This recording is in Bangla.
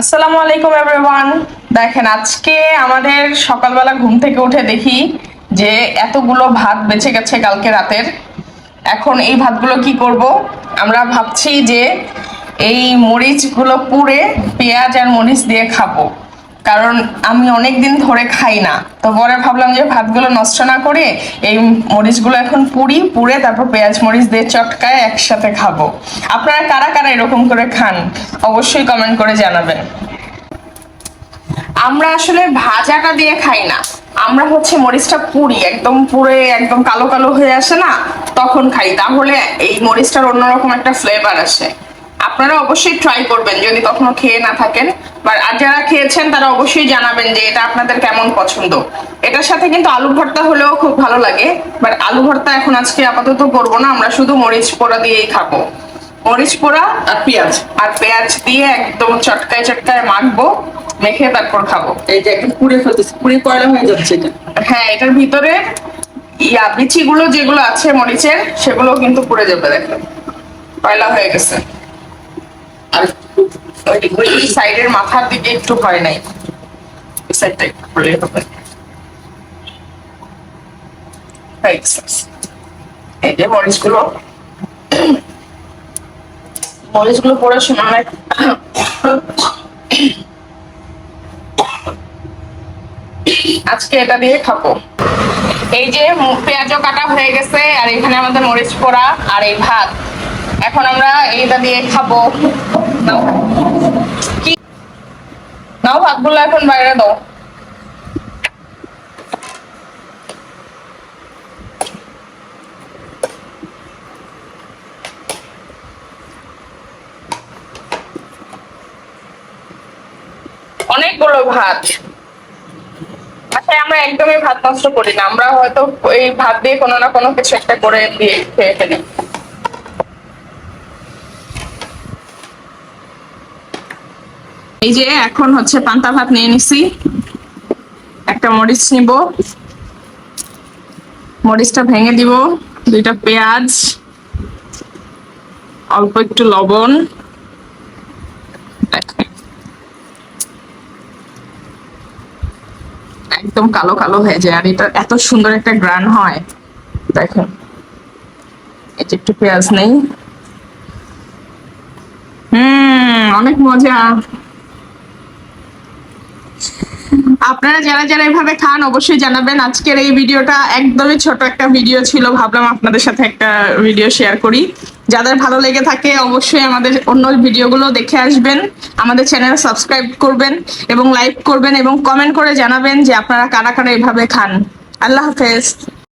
আসসালামু আলাইকুম এভরিওয়ান দেখেন, আজকে আমাদের সকালবেলা ঘুম থেকে উঠে দেখি যে এতগুলো ভাত বেঁচে গেছে কালকে রাতের। এখন এই ভাতগুলো কি করব? আমরা ভাবছি যে এই মরিচগুলো পুড়ে পেঁয়াজ আর মরিচ দিয়ে খাব। কারণ আমি অনেক দিন ধরে খাই না। তো পরে ভাবলাম যে ভাতগুলো নষ্ট না করে এই মরিচগুলো এখন পুড়ি পুড়ে তারপর পেঁয়াজ মরিচ দিয়ে চটকায় একসাথে খাব। আপনারা কারা কারা এরকম করে খান? অবশ্যই কমেন্ট করে জানাবেন। আমরা আসলে ভাজাটা দিয়ে খাই না। আমরা হচ্ছে মরিচটা পুরি, একদম পুড়ে একদম কালো কালো হয়ে আসে না, তখন খাই। তাহলে এই মরিচটার অন্যরকম একটা ফ্লেভার আসে। আপনারা অবশ্যই ট্রাই করবেন, যদি কখনো খেয়ে না থাকেন। বা আর খেয়েছেন তারা অবশ্যই জানাবেন যে এটা আপনাদের কেমন পছন্দ। এটার সাথে কিন্তু আলু ভর্তা হলেও খুব ভালো লাগে বাট আলু ভর্তা এখন আজকে আপাতত করব না আমরা শুধু মরিচ পোড়া দিয়েই খাব। মরিচ পোড়া আর পেঁয়াজ। আর পেঁয়াজ দিয়ে একদম চটকায় চটকায় মাখবো মেখে তারপর খাব। এই যে একদম পুড়ে ফেলতেছে পুড়ে কয়লা হয়ে যাচ্ছে এটা? হ্যাঁ এটার ভিতরে ইয়া বিচিগুলো যেগুলো আছে মরিচের সেগুলো কিন্তু পুড়ে যাবে দেখেন। পয়লা হয়ে গেছে। আর সাইডের মাথার দিকে একটু নাই। আজকে এটা দিয়ে খাব। এই যে পেঁয়াজ কাটা হয়ে গেছে, আর এখানে আমাদের মরিচ পোড়া আর এই ভাত। এখন আমরা এইটা দিয়ে খাব। নাও। কি? নাও ভাতগুলো এখন বাইরে দাও। অনেকগুলো ভাত। আচ্ছা আমরা একদমই ভাত নষ্ট করি না। আমরা হয়তো এই ভাত দিয়ে কোনো না কোনো কিছু একটা করে দিয়ে খেয়ে ফেলি। এই যে এখন হচ্ছে পান্তা ভাত নিয়ে নিছি। একটা মরিচ নিব। মরিচটা ভেঙে দিব। দুইটা পেঁয়াজ। অল্প একটু লবণ। একদম কালো কালো হয়ে যায়। আর এটা এত সুন্দর একটা গ্রান হয়। দেখেন এটা একটু পেঁয়াজ নেই। হুম, অনেক মজা। আপনারা যারা যারা এভাবে খান অবশ্যই জানাবেন। আজকের এই ভিডিওটা একদমই ছোট একটা ভিডিও ছিল। ভাবলাম আপনাদের সাথে একটা ভিডিও শেয়ার করি। যাদের ভালো লেগে থাকে অবশ্যই আমাদের অন্য ভিডিওগুলো দেখে আসবেন। আমাদের চ্যানেল সাবস্ক্রাইব করবেন এবং লাইক করবেন এবং কমেন্ট করে জানাবেন যে আপনারা কারা কারা এভাবে খান। আল্লাহ হাফেজ।